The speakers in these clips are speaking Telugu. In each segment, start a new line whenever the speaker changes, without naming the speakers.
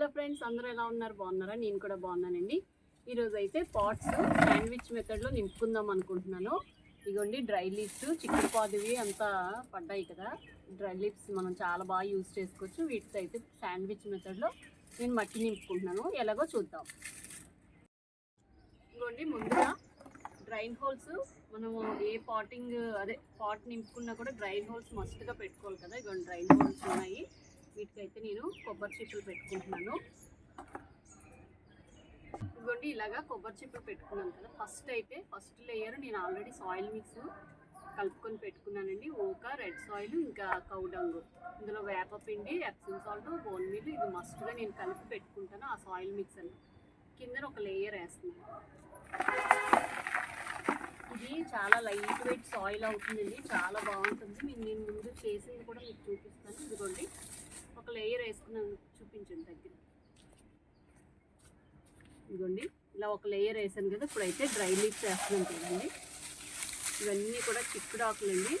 హలో ఫ్రెండ్స్ అందరూ ఎలా ఉన్నారు? బాగున్నారా? నేను కూడా బాగున్నానండి. ఈరోజు అయితే పాట్స్ శాండ్విచ్ మెథడ్లో నింపుకుందాం అనుకుంటున్నాను. ఇగోండి డ్రై లీవ్స్ చికెన్ పాదువి అంతా పడ్డాయి కదా. డ్రై లీవ్స్ మనం చాలా బాగా యూజ్ చేసుకోవచ్చు. వీటితో అయితే శాండ్విచ్ మెథడ్లో నేను మట్టి నింపుకుంటున్నాను. ఎలాగో చూద్దాం. ఇగోండి ముందుగా డ్రైన్ హోల్స్ మనము ఏ పాటింగ్ అదే పాట్ నింపుకున్నా కూడా డ్రైన్ హోల్స్ మస్తుగా పెట్టుకోవాలి కదా. ఇగోండి డ్రైన్ హోల్స్ ఉన్నాయి. వీటికైతే నేను కొబ్బరి చెప్పులు పెట్టుకుంటున్నాను. ఇదిగోండి ఇలాగా కొబ్బరి చెప్పులు పెట్టుకున్నాను కదా. ఫస్ట్ అయితే ఫస్ట్ లేయర్ నేను ఆల్రెడీ సాయిల్ మిక్స్ కలుపుకొని పెట్టుకున్నానండి. ఓక రెడ్ సాయిల్ ఇంకా కౌడంగు ఇందులో వేపపిండి ఎప్సన్ సాల్ట్ బోన్ మీల్ ఇది మస్ట్గా నేను కలిపి పెట్టుకుంటాను ఆ సాయిల్ మిక్స్ అని కింద ఒక లేయర్ వేస్తున్నాను. ఇది చాలా లైట్ వెయిట్ సాయిల్ అవుతుందండి. చాలా బాగుంటుంది. నేను ముందు చేసింది కూడా మీకు చూపిస్తాను. ఇదిగోండి చూపించండి దగ్గర. ఇదిగోండి ఇలా ఒక లేయర్ వేసాను కదా ఇప్పుడైతే డ్రై లీవ్స్ వేస్తున్నాం కదండి ఇవన్నీ కూడా చిక్కుడు ఆకులండి.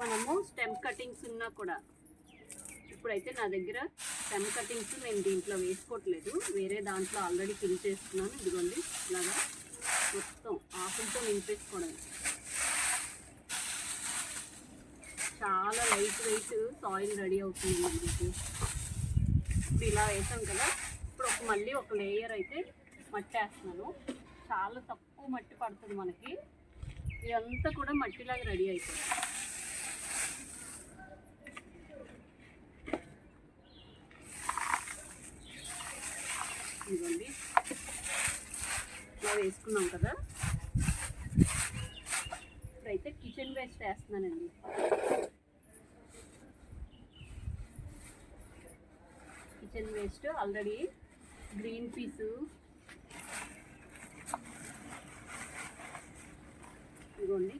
మనము స్టెమ్ కటింగ్స్ ఉన్నా కూడా ఇప్పుడైతే నా దగ్గర స్టెమ్ కటింగ్స్ నేను దీంట్లో వేసుకోవట్లేదు. వేరే దాంట్లో ఆల్రెడీ ఫిల్ చేసుకున్నాను ఇదిగోండి ఇలాగా మొత్తం ఆకులతో నింపేసుకోవడం. చాలా లైట్ వెయిట్ సాయిల్ రెడీ అవుతుంది మీకు ఇప్పుడు ఇలా వేసాం కదా ఇప్పుడు ఒక మళ్ళీ ఒక లేయర్ అయితే మట్టి వేస్తున్నాను చాలా తక్కువ మట్టి పడుతుంది మనకి. ఇదంతా కూడా మట్టిలాగా రెడీ అవుతుంది ఇదిగోండి. ఇలా వేసుకున్నాం కదా. ఇప్పుడైతే కిచెన్ వేస్ట్ వేస్తున్నానండి. Kitchen waste already green piece ఇదిగోండి.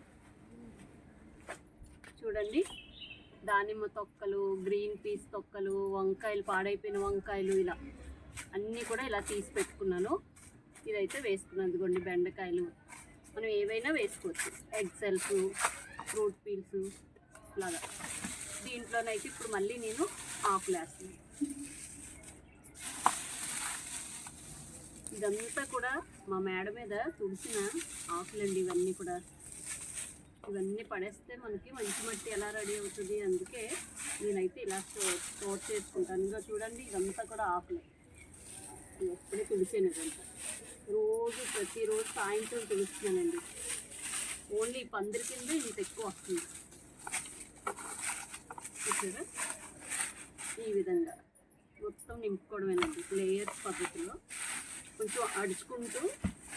చూడండి. దానిమ్మ తొక్కలు గ్రీన్ పీస్ తొక్కలు వంకాయలు పాడైపోయిన వంకాయలు ఇలా. అన్నీ కూడా ఇలా తీసి పెట్టుకున్నాను. ఇదైతే వేసుకున్నాను. ఇదిగోండి బెండకాయలు. మనం ఏవైనా వేసుకోవచ్చు. ఎగ్ సెల్స్ ఫ్రూట్ పీల్స్ అలాగా దీంట్లోనైతే ఇప్పుడు మళ్ళీ నేను ఆకులు వేస్తున్నాను. ఇదంతా కూడా మా మేడ మీద తుడిచిన ఆకులండి ఇవన్నీ కూడా. ఇవన్నీ పడేస్తే మనకి మంచి మట్టి ఎలా రెడీ అవుతుంది. అందుకే నేనైతే ఇలా స్టోర్ స్టోర్ చేసుకుంటాను. ఇంకా చూడండి ఇదంతా కూడా ఆకులే. ఎప్పుడే తుడిసాను అదంతా రోజు ప్రతిరోజు సాయంత్రం తుడుస్తున్నానండి ఓన్లీ పందిరి కింద ఇంత ఎక్కువ వస్తుంది. చూసారా? ఈ విధంగా. మొత్తం నింపుకోవడమేనండి లేయర్స్ పద్ధతిలో. కొంచెం అడుచుకుంటూ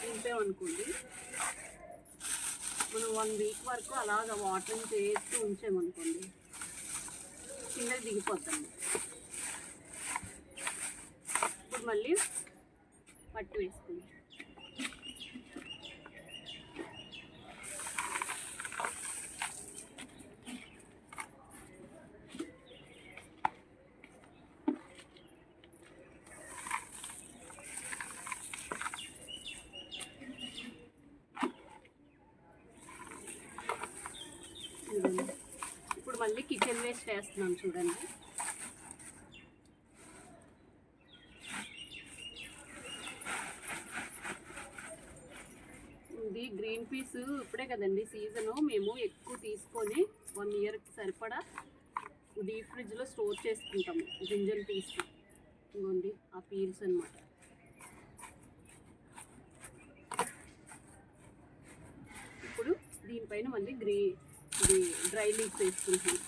నింపామనుకోండి మనం వన్ వీక్ వరకు అలాగ వాటరింగ్ చేస్తూ ఉంచామనుకోండి కిందకి దిగిపోద్దండి. ఇప్పుడు మళ్ళీ వేసుకుందాం ఇప్పుడు మళ్ళీ కిచెన్ వేస్ట్ వేస్తున్నాం చూడండి ఇది గ్రీన్ పీస్ ఇప్పుడే కదండి సీజను మేము ఎక్కువ తీసుకొని వన్ ఇయర్కి సరిపడా డీప్ ఫ్రిడ్జ్లో స్టోర్ చేసుకుంటాము గింజలు పీస్ ఇదిగోండి ఆ పీల్స్ అన్నమాట. ఇప్పుడు దీనిపైన మళ్ళీ గ్రీ డ్రై లీవ్స్ వేసుకుంటాం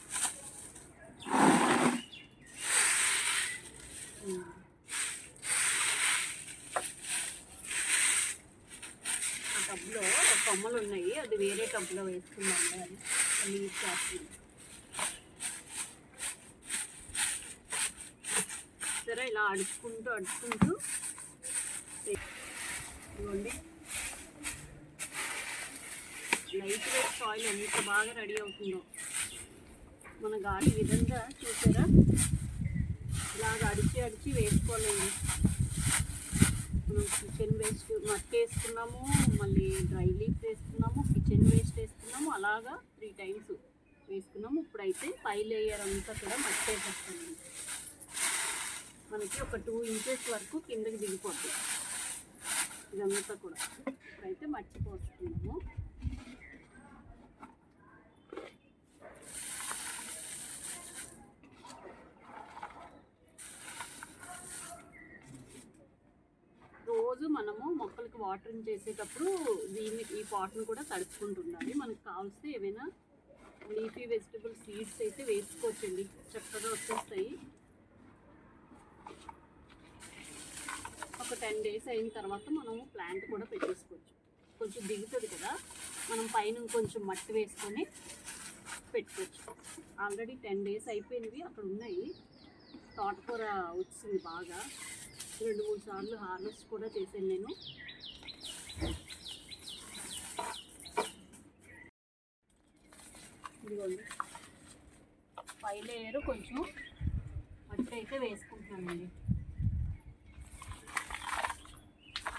ఉమ్. ఆ టబ్లో కొమ్మలు ఉన్నాయి. అది వేరే టబ్లో వేసుకున్నాము అది లీవ్స్ సరే ఇలా అడుచుకుంటూ అడుచుకుంటూ ఇవ్వండి లైట్ వెయిట్ సాయిల్ ఎంత బాగా రెడీ అవుతుందో. మన గాడి విధంగా చూసారా? ఇలాగ అడిచి అడిచి వేసుకోవాలండి మనం మట్టి వేసుకున్నాము మళ్ళీ డ్రై లీఫ్ వేసుకున్నాము కిచెన్ వేస్ట్ వేసుకున్నాము అలాగా త్రీ టైమ్స్ వేసుకున్నాము. ఇప్పుడైతే పై లేయర్ అంతా కూడా మట్టి వేసేస్తాము మనకి ఒక టూ ఇంచెస్ వరకు కిందకి దిగిపోతుంది ఇదంతా కూడా ఇప్పుడైతే మట్టి పోస్తున్నాము రోజు మనము మొక్కలకి వాటరింగ్ చేసేటప్పుడు దీన్ని ఈ పాట్ను కూడా తడుపుకుంటుండాలి. మనకు కావాల్సి ఏమైనా లీఫీ వెజిటబుల్ సీడ్స్ అయితే వేసుకోవచ్చండి. చక్కగా వచ్చేస్తాయి. ఒక టెన్ డేస్ అయిన తర్వాత మనము ప్లాంట్ కూడా పెట్టేసుకోవచ్చు. కొంచెం దిగుతుంది కదా మనం పైన కొంచెం మట్టి వేసుకొని పెట్టుకోవచ్చు. ఆల్రెడీ టెన్ డేస్ అయిపోయినవి అక్కడ ఉన్నాయి. తోటకూర వచ్చింది బాగా. రెండు మూడు సార్లు హార్వెస్ట్ కూడా చేశాను నేను. ఇదిగోండి. పై లేయర్ కొంచెం మట్టి అయితే వేసుకుంటున్నానండి.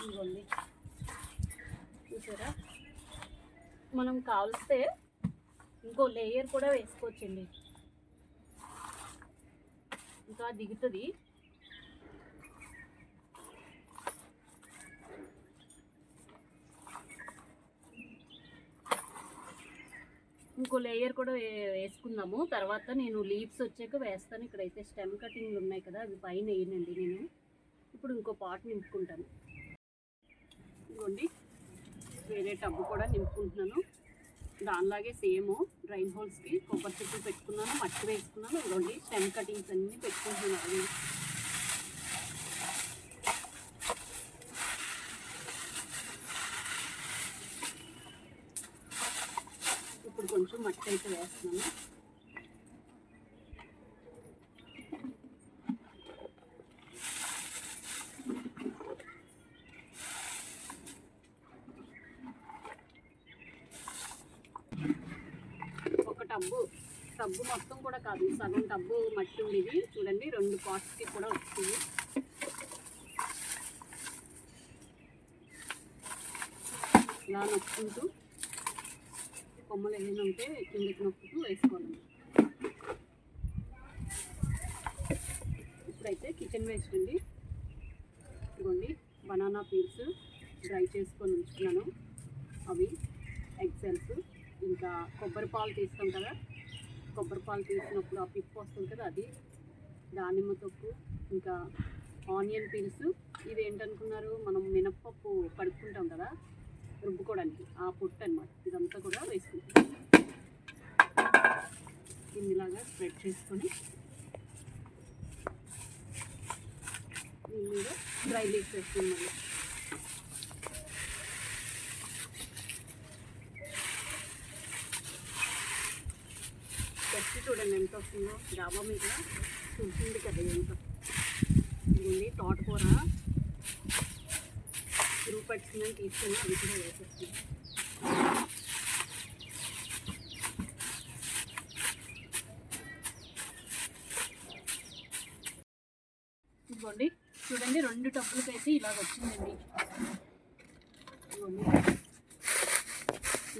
ఇదిగోండి. చూసారా? మనం కావలిస్తే ఇంకో లేయర్ కూడా వేసుకోవచ్చండి. ఇంకా దిగుతుంది. ఇంకో లేయర్ కూడా వేసుకుందాము. తర్వాత నేను లీవ్స్ వచ్చాక వేస్తాను. ఇక్కడైతే స్టెమ్ కటింగ్లు ఉన్నాయి కదా అవి పైన వేయనండి నేను. ఇప్పుడు ఇంకో పాట్ నింపుకుంటాను. ఇదిగోండి. వేరే టబ్బు కూడా నింపుకుంటున్నాను. దానిలాగే సేమ్ డ్రైన్ హోల్స్కి కొబ్బరి చెట్లు పెట్టుకున్నాను మట్టి వేసుకున్నాను. ఇదిగోండి స్టెమ్ కటింగ్స్ అన్నీ పెట్టుకుంటున్నాను అవి ఇప్పుడు కొంచెం అయితే వేస్తున్నాను. ఒక టబ్బు టబ్బు మొత్తం కూడా కాదు సగం టబ్బు మట్టి ఉండేది. చూడండి రెండు పాట్స్కి కూడా వచ్చింది ఇలా నొక్కుంటూ కొమ్మలు ఏమైనా ఉంటే కిందకి నొక్కుతూ వేసుకోవాలి ఇప్పుడైతే కిచెన్ వేస్ట్ అండి. ఇదిగోండి బనానా పీల్స్ డ్రై చేసుకొని ఉంచుకున్నాను. అవి ఎగ్సెల్స్ ఇంకా కొబ్బరి పాలు తీస్తాం కదా. కొబ్బరి పాలు తీసినప్పుడు ఆ పిప్పు వస్తుంది కదా అది. దానిమ్మ తొక్కు ఇంకా ఆనియన్ పీల్స్ ఇది ఏంటనుకున్నారు మనం మినప్పప్పు కడుక్కుంటాం కదా. రుబ్బుకోవడానికి ఆ పొట్టు అనమాట ఇదంతా కూడా వేసుకుంటాం. ఇందులాగా స్ప్రెడ్ చేసుకొని దీని మీద డ్రై లీక్స్ వేసుకుని మళ్ళీ చెట్టు చూడండి ఎంత వస్తుందో. డాబా మీద చూసింది కదా ఎంత. ఇదిగోండి తోటకూర. పట్టుకున్నాను తీసుకుని తీసుకొని అది కూడా ఇదిగోండి చూడండి రెండు టబ్బులకి అయితే ఇలాగ వచ్చిందండి.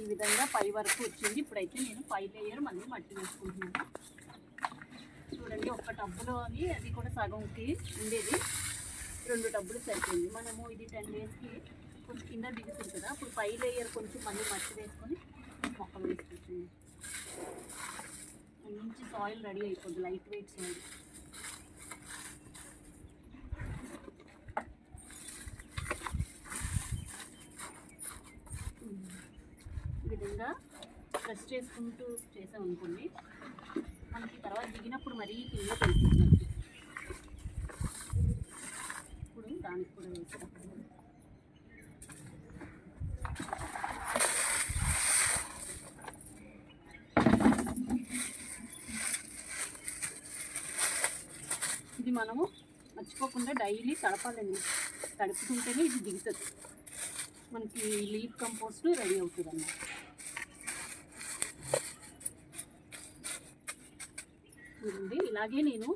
ఈ విధంగా పై వరకు వచ్చింది. ఇప్పుడైతే నేను పై లేయర్ మళ్ళీ మట్టి వేసుకుంటున్నాను. చూడండి ఒక్క టబ్బులోని అది కూడా సగంకి ఉండేది. రెండు డబ్బులు సరిపోయింది. మనము ఇది టెన్ డేస్కి కొంచెం కింద దిగుతుంది కదా. అప్పుడు పై లేయర్ కొంచెం మళ్ళీ మట్టి వేసుకొని మొక్కలు వేసుకుంటుంది మంచి సాయిల్ రెడీ అయిపోద్ది లైట్ వెయిట్ సాయిల్ విధంగా ప్రెస్ చేసుకుంటూ చేసామనుకోండి మనకి తర్వాత దిగినప్పుడు మరీ కింద తెలిసినట్టు ఇప్పుడు దానికి కూడా వేసాం ఇది మనము మర్చిపోకుండా డైలీ తడపాలండి. తడుపుతుంటేనే ఇది దిగుతుంది. మనకి లీఫ్ కంపోస్ట్ రెడీ అవుతుంది అన్నమాట ఇలాగే నేను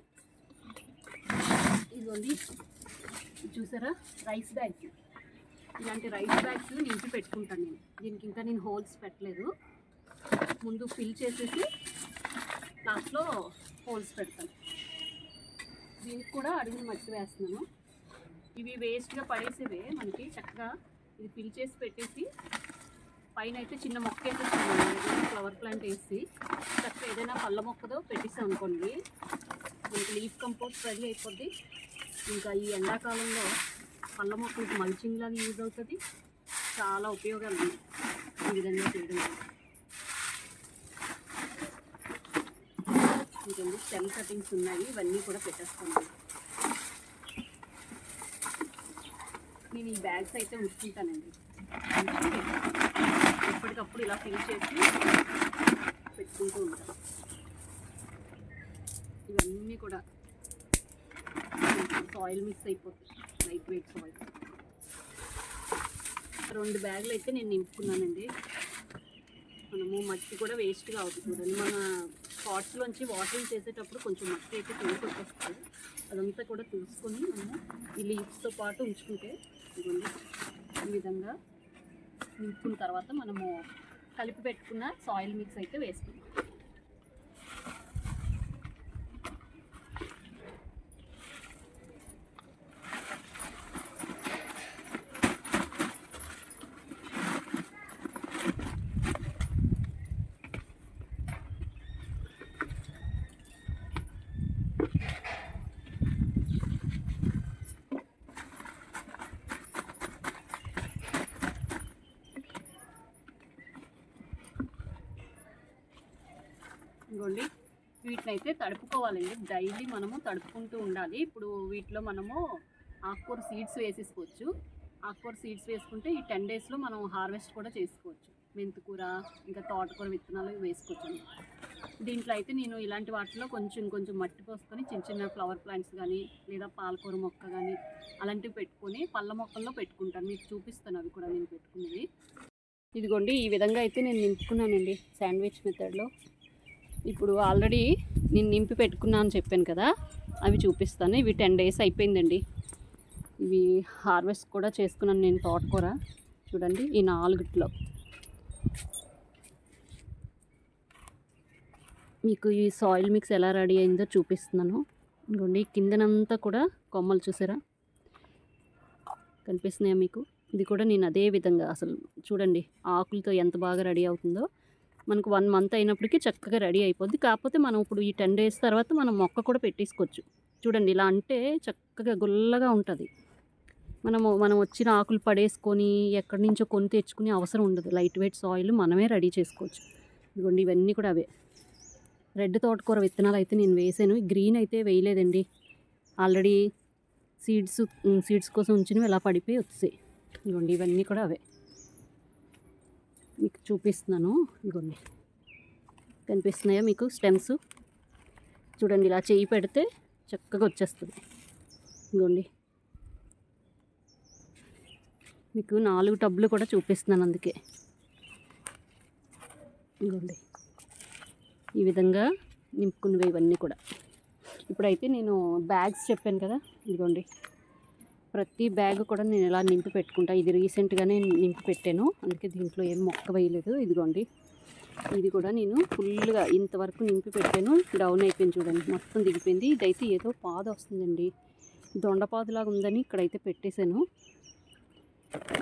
ఇదిగోండి ఇది చూసారా? రైస్ బ్యాగ్ ఇలాంటి రైస్ బ్యాగ్స్ నింపి పెట్టుకుంటాను నేను. దీనికి ఇంకా నేను హోల్స్ పెట్టలేదు. ముందు ఫిల్ చేసేసి లాస్ట్లో హోల్స్ పెడతాను. దీనికి కూడా అడుగులు మట్టి వేస్తున్నాను. ఇవి వేస్ట్గా పడేసేవే మనకి చక్కగా ఇది ఫిల్ చేసి పెట్టేసి పైన అయితే చిన్న మొక్క వేసేస్తాను ఫ్లవర్ ప్లాంట్ వేసి చక్కగా ఏదైనా పళ్ళ మొక్కదో పెట్టేసాం అనుకోండి మనకి లీఫ్ కంపోస్ట్ రెడీ అయిపోద్ది. ఇంకా ఈ ఎండాకాలంలో పళ్ళ మొక్కలకు మల్చింగ్ లాగా యూజ్ అవుతుంది. చాలా ఉపయోగాలు ఉన్నాయి. ఈ విధంగా చేయడం వల్ల. స్టెమ్ కటింగ్స్ ఉన్నాయి. ఇవన్నీ కూడా పెట్టేస్తాను. నేను ఈ బ్యాగ్స్ అయితే ఉంచుకుంటానండి. ఎప్పటికప్పుడు ఇలా ఫిల్ చేసి పెట్టుకుంటూ ఉంటాను. ఇవన్నీ కూడా సాయిల్ మిక్స్ అయిపోతుంది లైట్ వెయిట్ సాయిల్ రెండు బ్యాగులు అయితే నేను నింపుకున్నానండి. మనము మట్టి కూడా వేస్ట్గా అవుతుంది చూడండి. మన పాట్స్లోంచి వాటరింగ్ చేసేటప్పుడు కొంచెం మట్టి అయితే తెలిసి వచ్చేస్తుంది. అదంతా కూడా తీసుకొని మనము ఈ లీవ్స్తో పాటు ఉంచుకుంటే ఇదిగోండి. ఈ విధంగా నింపుకున్న తర్వాత మనము కలిపి పెట్టుకున్న సాయిల్ మిక్స్ అయితే వేసుకుంటాం ఇదిగోండి. వీటిని అయితే తడుపుకోవాలండి. డైలీ మనము తడుపుకుంటూ ఉండాలి. ఇప్పుడు వీటిలో మనము ఆకుకూర సీడ్స్ వేసేసుకోవచ్చు. ఆకుకూర సీడ్స్ వేసుకుంటే ఈ టెన్ డేస్లో మనం హార్వెస్ట్ కూడా చేసుకోవచ్చు. మెంతికూర ఇంకా తోటకూర విత్తనాలు వేసుకోవచ్చు దీంట్లో అయితే నేను ఇలాంటి వాటిలో కొంచెం కొంచెం మట్టి పోసుకొని చిన్న చిన్న ఫ్లవర్ ప్లాంట్స్ కానీ లేదా పాలకూర మొక్క కానీ అలాంటివి పెట్టుకొని పళ్ళ మొక్కల్లో పెట్టుకుంటాను. మీకు చూపిస్తాను అవి కూడా నేను పెట్టుకునేవి. ఇదిగోండి ఈ విధంగా అయితే నేను నింపుకున్నానండి. శాండ్విచ్ మెథడ్లో. ఇప్పుడు ఆల్రెడీ నేను నింపి పెట్టుకున్నాను అని చెప్పాను కదా అవి చూపిస్తాను. ఇవి టెన్ డేస్ అయిపోయిందండి. ఇవి హార్వెస్ట్ కూడా చేసుకున్నాను నేను తోటకూర. చూడండి ఈ నాలుగిట్లో. మీకు ఈ సాయిల్ మిక్స్ ఎలా రెడీ అయిందో చూపిస్తున్నాను. ఇంకోండి కిందనంతా కూడా కొమ్మలు చూసారా? కనిపిస్తున్నాయా మీకు? ఇది కూడా నేను అదే విధంగా అసలు చూడండి ఆకులతో ఎంత బాగా రెడీ అవుతుందో. మనకు వన్ మంత్ అయినప్పటికీ చక్కగా రెడీ అయిపోద్ది. కాకపోతే మనం ఇప్పుడు ఈ టెన్ డేస్ తర్వాత మనం మొక్క కూడా పెట్టేసుకోవచ్చు. చూడండి ఇలా అంటే చక్కగా గుల్లగా ఉంటుంది. మనము మనం వచ్చిన ఆకులు పడేసుకొని ఎక్కడి నుంచో కొని తెచ్చుకునే అవసరం ఉండదు. లైట్ వెయిట్ సాయిల్ మనమే రెడీ చేసుకోవచ్చు. ఇదిగోండి ఇవన్నీ కూడా అవే. రెడ్ తోటకూర విత్తనాలు అయితే నేను వేసాను. గ్రీన్ అయితే వేయలేదండి. ఆల్రెడీ సీడ్స్ సీడ్స్ కోసం ఉంచినవి ఇలా పడిపోయి వచ్చాయి. ఇదిగోండి ఇవన్నీ కూడా అవే. మీకు చూపిస్తున్నాను. ఇదిగోండి. కనిపిస్తున్నాయా మీకు స్టెమ్స్? చూడండి ఇలా చేయి పెడితే చక్కగా వచ్చేస్తుంది. ఇదిగోండి. మీకు నాలుగు టబ్బులు కూడా చూపిస్తున్నాను అందుకే. ఇదిగోండి. ఈ విధంగా నింపుకున్నవి ఇవన్నీ కూడా. ఇప్పుడైతే నేను బ్యాగ్స్ చెప్పాను కదా. ఇదిగోండి. ప్రతి బ్యాగ్ కూడా నేను ఇలా నింపి పెట్టుకుంటా. ఇది రీసెంట్గానే నింపి పెట్టాను. అందుకే దీంట్లో ఏం మొక్క వేయలేదు. ఇదిగోండి. ఇది కూడా నేను ఫుల్గా ఇంతవరకు నింపి పెట్టాను. డౌన్ అయిపోయింది చూడండి. మొత్తం దిగిపోయింది. ఇదైతే ఏదో పాద వస్తుందండి. దొండపాదులాగా ఉందని ఇక్కడైతే పెట్టేశాను.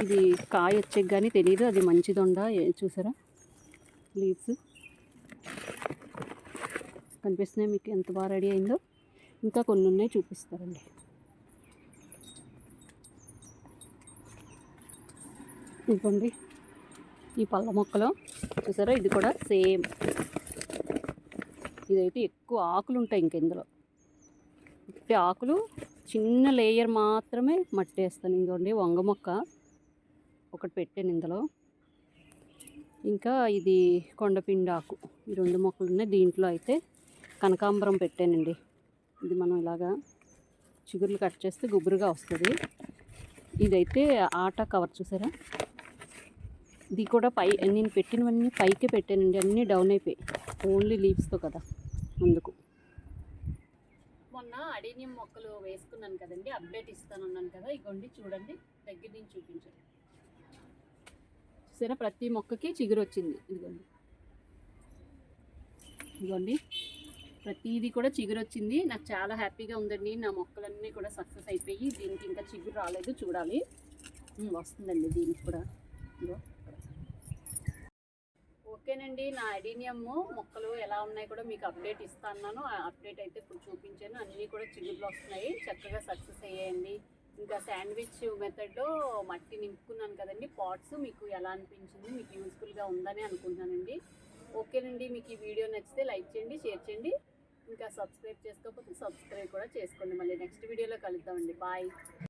ఇది కాయ వచ్చే కానీ తెలియదు అది మంచి దొండ. చూసారా? లీవ్స్. కనిపిస్తున్నాయి మీకు? ఎంత బాగా రెడీ అయిందో? ఇంకా కొన్ని ఉన్నాయి చూపిస్తారండి ఇదిగోండి ఈ పళ్ళ మొక్కలో. చూసారా? ఇది కూడా సేమ్. ఇదైతే ఎక్కువ ఆకులు ఉంటాయి ఇంక ఇందులో. ఇట్టి ఆకులు చిన్న లేయర్ మాత్రమే మట్టి వేస్తాను ఇదిగోండి వంగ మొక్క ఒకటి పెట్టాను ఇందులో. ఇంకా ఇది కొండపిండి ఆకు. ఈ రెండు మొక్కలు ఉన్నాయి. దీంట్లో అయితే కనకాంబరం పెట్టానండి. ఇది మనం ఇలాగా చిగుర్లు కట్ చేస్తే గుబురుగా వస్తుంది. ఇదైతే ఆటా కవర్. చూసారా? ఇది కూడా పై నేను పెట్టినవన్నీ పైకే పెట్టానండి అన్నీ డౌన్ అయిపోయాయి ఓన్లీ లీవ్స్తో కదా అందుకు. మొన్న అడేనియం మొక్కలు వేసుకున్నాను కదండి అప్డేట్ ఇస్తానన్నాను కదా ఇగోండి చూడండి దగ్గర నుంచి చూపించండి. సరే ప్రతి మొక్కకి చిగురు వచ్చింది ఇదిగోండి. ఇదిగోండి. ప్రతిదీ కూడా చిగురు వచ్చింది నాకు చాలా హ్యాపీగా ఉందండి నా మొక్కలన్నీ కూడా సక్సెస్ అయిపోయి దీనికి ఇంకా చిగురు రాలేదు చూడాలి. వస్తుందండి దీనికి కూడా. ఇదిగో. ఓకేనండి. నా అడీనియమ్ మొక్కలు ఎలా ఉన్నాయి కూడా మీకు అప్డేట్ ఇస్తాను ఆ అప్డేట్ అయితే ఇప్పుడు చూపించాను. అన్నీ కూడా చిగుర్లు వస్తున్నాయి చక్కగా సక్సెస్ అయ్యాయండి. ఇంకా శాండ్విచ్ మెథడ్లో మట్టి నింపుకున్నాను కదండి. పాట్స్ మీకు ఎలా అనిపించింది మీకు యూస్ఫుల్గా ఉందని అనుకుంటున్నానండి. ఓకేనండి. మీకు ఈ వీడియో నచ్చితే లైక్ చేయండి షేర్ చేయండి. ఇంకా సబ్స్క్రైబ్ చేసుకోకపోతే సబ్స్క్రైబ్ కూడా చేసుకోండి. మళ్ళీ నెక్స్ట్ వీడియోలో కలుద్దామండి. బాయ్.